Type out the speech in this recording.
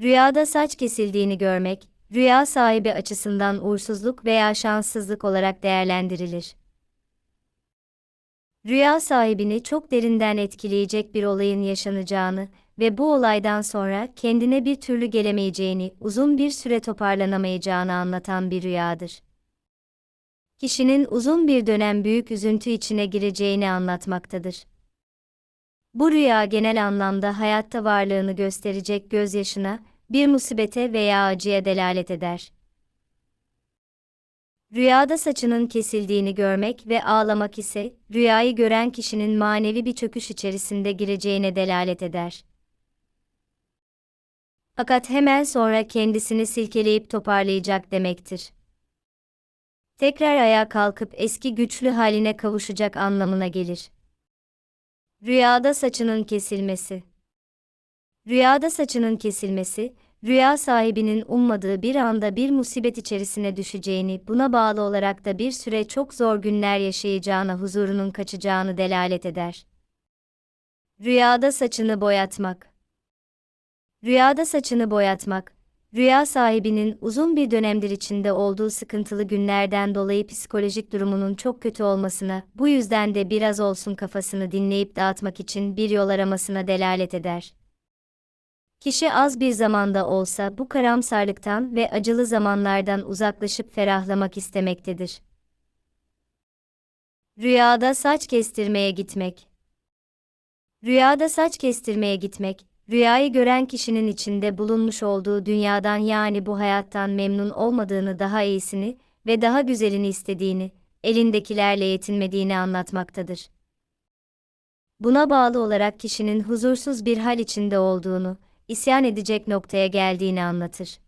Rüyada saç kesildiğini görmek, rüya sahibi açısından uğursuzluk veya şanssızlık olarak değerlendirilir. Rüya sahibini çok derinden etkileyecek bir olayın yaşanacağını ve bu olaydan sonra kendine bir türlü gelemeyeceğini, uzun bir süre toparlanamayacağını anlatan bir rüyadır. Kişinin uzun bir dönem büyük üzüntü içine gireceğini anlatmaktadır. Bu rüya genel anlamda hayatta varlığını gösterecek gözyaşına, bir musibete veya acıya delalet eder. Rüyada saçının kesildiğini görmek ve ağlamak ise, rüyayı gören kişinin manevi bir çöküş içerisinde gireceğine delalet eder. Fakat hemen sonra kendisini silkeleyip toparlayacak demektir. Tekrar ayağa kalkıp eski güçlü haline kavuşacak anlamına gelir. Rüyada saçının kesilmesi Rüyada saçının kesilmesi, rüya sahibinin ummadığı bir anda bir musibet içerisine düşeceğini, buna bağlı olarak da bir süre çok zor günler yaşayacağına, huzurunun kaçacağını delalet eder. Rüyada saçını boyatmak Rüyada saçını boyatmak, rüya sahibinin uzun bir dönemdir içinde olduğu sıkıntılı günlerden dolayı psikolojik durumunun çok kötü olmasına, bu yüzden de biraz olsun kafasını dinleyip dağıtmak için bir yol aramasına delalet eder. Kişi az bir zamanda olsa bu karamsarlıktan ve acılı zamanlardan uzaklaşıp ferahlamak istemektedir. Rüyada saç kestirmeye gitmek Rüyada saç kestirmeye gitmek, rüyayı gören kişinin içinde bulunmuş olduğu dünyadan yani bu hayattan memnun olmadığını daha iyisini ve daha güzelini istediğini, elindekilerle yetinmediğini anlatmaktadır. Buna bağlı olarak kişinin huzursuz bir hal içinde olduğunu, isyan edecek noktaya geldiğini anlatır.